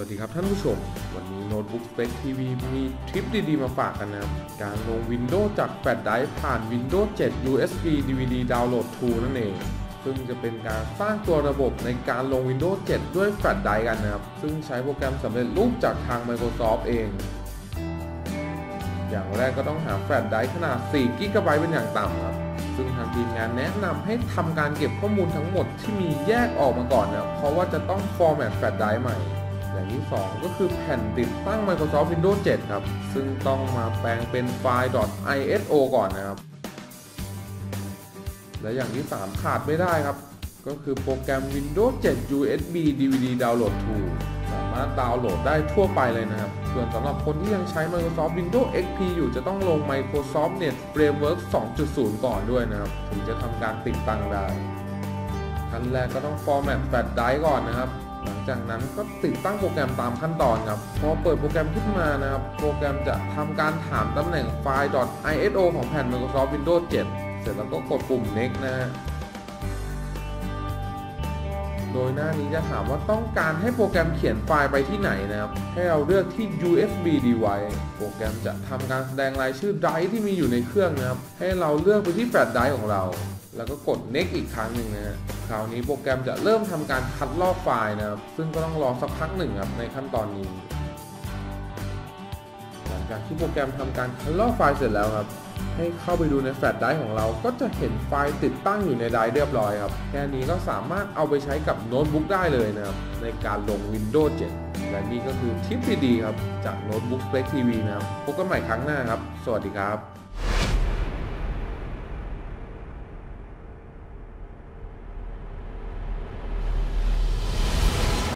วัสดีครับท่านผู้ชม วันนี้โน้ตบุ๊ก Spec TV มีทริปดีๆ มาฝากกันนะครับ การลง Windows จากแฟลชไดรฟ์ผ่าน Windows 7 USB DVD Download Tool นั่นเอง ซึ่งจะเป็นการสร้างตัวระบบในการลง Windows 7 ด้วยแฟลชไดรฟ์กันนะครับ ซึ่งใช้โปรแกรมสำเร็จรูปจากทาง Microsoft เอง อย่างแรกก็ต้องหาแฟลชไดรฟ์ขนาด 4 g b เป็นอย่างต่ำครับ ซึ่งทางทีมงานแนะนำให้ทำการเก็บข้อมูลทั้งหมดที่มีแยกออกมาก่อนนะเพราะว่าจะต้องฟอร์แมตแฟลชไดรฟ์ใหม่ อย่างที่ 2 ก็คือแผ่นติดตั้ง Microsoft Windows 7 ครับ ซึ่งต้องมาแปลงเป็นไฟล์ .iso ก่อนนะครับ และอย่างที่ 3 ขาดไม่ได้ครับ ก็คือโปรแกรม Windows 7 USB DVD Download Tool สามารถดาวน์โหลดได้ทั่วไปเลยนะครับ ส่วนสำหรับคนที่ยังใช้ Microsoft Windows XP อยู่จะต้องลง Microsoft Net Framework 2.0 ก่อนด้วยนะครับ ถึงจะทำการติดตั้งได้ขั้นแรกก็ต้อง format แฟลชไดรฟ์ก่อนนะครับ หลังจากนั้นก็ติดตั้งโปรแกรมตามขั้นตอนครับ พอเปิดโปรแกรมขึ้นมานะครับ โปรแกรมจะทำการถามตำแหน่งไฟล์ .iso ของแผ่น Microsoft Windows 7 เสร็จแล้วก็กดปุ่ม next นะฮะโดยหน้านี้จะถามว่าต้องการให้โปรแกรมเขียนไฟล์ไปที่ไหนนะครับ ให้เราเลือกที่ USB device โปรแกรมจะทำการแสดงรายชื่อไดรฟ์ที่มีอยู่ในเครื่องนะครับ ให้เราเลือกไปที่แฟลชไดรฟ์ของเรา แล้วก็กด next อีกครั้งหนึ่งนะฮะคราวนี้โปรแกรมจะเริ่มทำการคัดลอกไฟล์นะครับ ซึ่งก็ต้องรอสักพักหนึ่งครับในขั้นตอนนี้ หลังจากที่โปรแกรมทำการคัดลอกไฟล์เสร็จแล้วครับ ให้เข้าไปดูในแฟลชไดรฟ์ของเรา ก็จะเห็นไฟล์ติดตั้งอยู่ในไดรฟ์เรียบร้อยครับ แค่นี้ก็สามารถเอาไปใช้กับโน้ตบุ๊กได้เลยนะครับในการลง Windows 7 และนี่ก็คือทิปดีๆครับจากโน้ตบุ๊ก Spec TV นะครับ พบกันใหม่ครั้งหน้าครับ สวัสดีครับ